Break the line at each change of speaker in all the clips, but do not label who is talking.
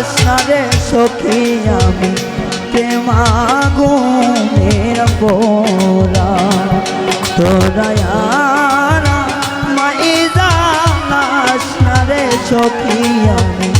যারে সখী আমি প্রেমাগুনের পোরা তোরা মাই যারে সখী আমি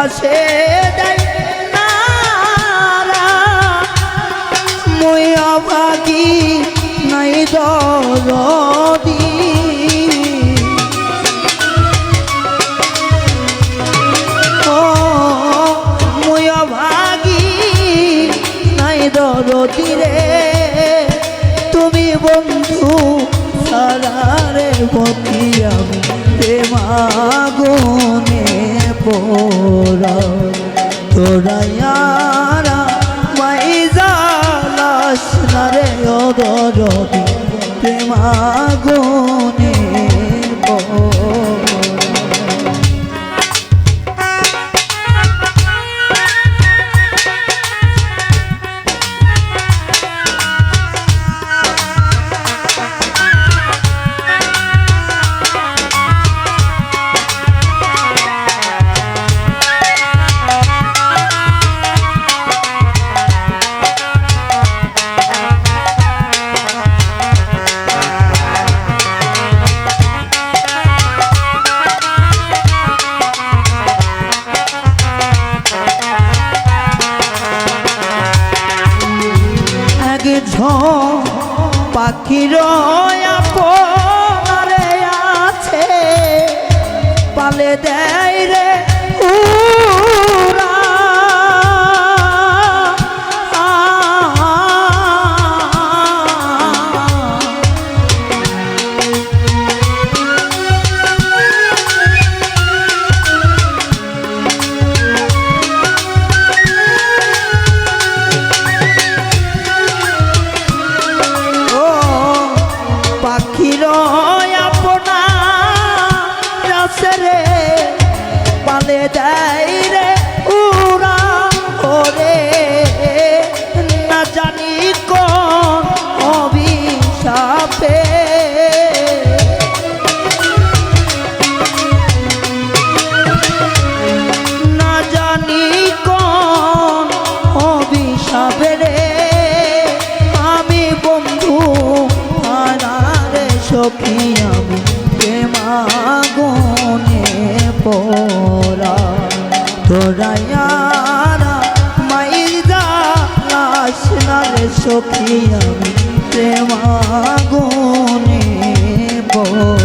বাতাসে দেয় নাড়া। মই অভাগী নাই দরদি পোরা তোরা মাই জালাস না রে অদরদি তেমা পোরা পাখির সখী আমি প্রেমাগুনে পড়া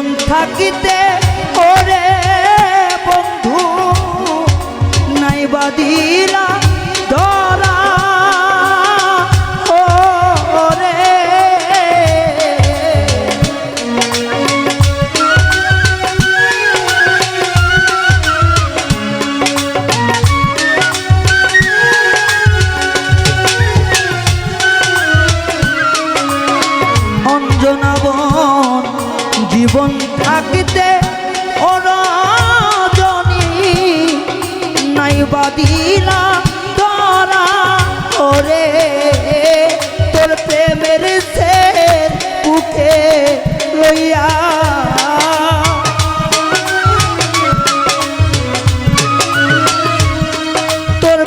জীবন থাকিতে ওরে বন্ধু নাই বাদিরা জীবন থাকতে অরজনী। নাই বাদিলা ওরে তোর প্রেমের সে বুকে লইয়া। তোর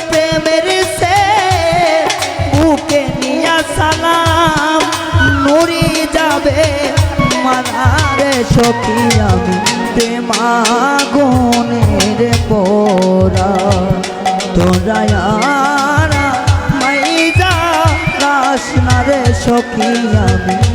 নিয়া সালাম সখী আমি প্রেমাগুনের পোরা তোরা মাইজা রে সখী আমি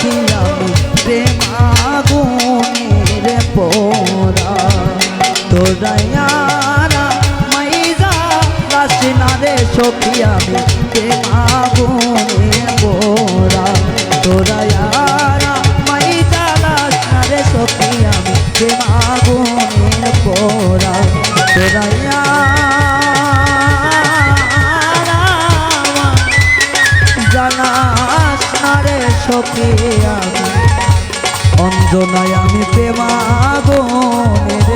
সখী আমি প্রেম আগুনের পোরা তোরায়ারা মাইজা রাসনা রে সখী প্রেম আগুনের অঞ্জনায় আমি প্রেমাগনের